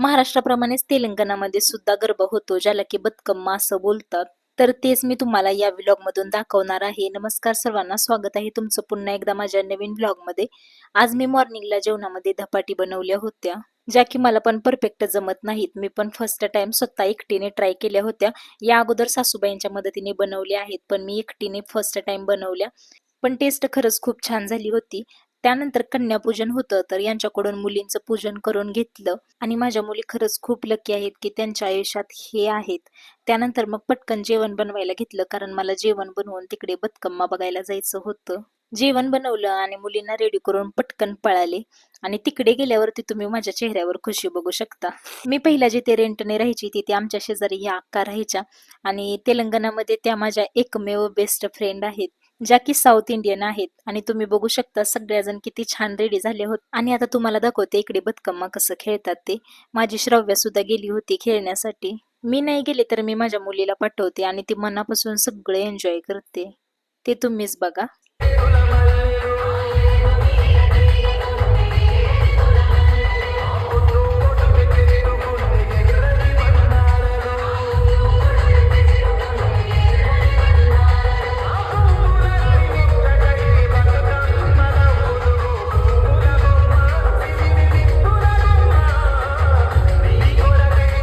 महाराष्ट्राप्रमाणेच तेलंगणामध्ये सुद्धा गरबा होतो ज्याला की बतकम्मा असं बोलतात. तर तेच मी तुम्हाला या व्लॉग मधून दाखवणार आहे. नमस्कार सर्वांना स्वागत आहे तुमचं पुन्हा एकदा माझ्या नवीन व्लॉगमध्ये आज मी मॉर्निंगला जेवणामध्ये धपाटी बनवल्या होत्या ज्या की मला पण परफेक्ट जमत नाहीत. मी पण फर्स्ट टाइम स्वतः एकटीने ट्राय केल्या होत्या. या अगोदर सासूबाईंच्या मदतीने बनवल्या आहेत पण मी एकटीने फर्स्ट टाइम बनवल्या. पण टेस्ट खरंच खूप छान झाली होती. त्यानंतर कन्यापूजन होतं. तर यांच्याकडून मुलींचं पूजन करून घेतलं. आणि माझ्या मुली खरंच खूप लकी आहेत की त्यांच्या आयुष्यात हे आहेत. त्यानंतर मग पटकन जेवण बनवायला घेतलं. कारण मला जेवण बनवून तिकडे बतकम्मा बघायला जायचं होतं. जेवण बनवलं आणि मुलींना रेडी करून पटकन पळाले. आणि तिकडे गेल्यावरती तुम्ही माझ्या चेहऱ्यावर खुशी बघू शकता. मी पहिला जिथे रेंटने राहायची तिथे आमच्या शेजारी या अक्का राहायच्या. आणि तेलंगणामध्ये त्या माझ्या एकमेव बेस्ट फ्रेंड आहेत. ज्या की साऊथ इंडियन आहेत. आणि तुम्ही बघू शकता सगळ्याजण किती छान रेडी झाले होते. आणि आता तुम्हाला दाखवते इकडे बदकम्मा कसं खेळतात ते. माझी श्रव्या सुद्धा गेली होती खेळण्यासाठी. मी नाही गेले तर मी माझ्या मुलीला पाठवते आणि ती मनापासून सगळे एन्जॉय करते. ते तुम्हीच बघा.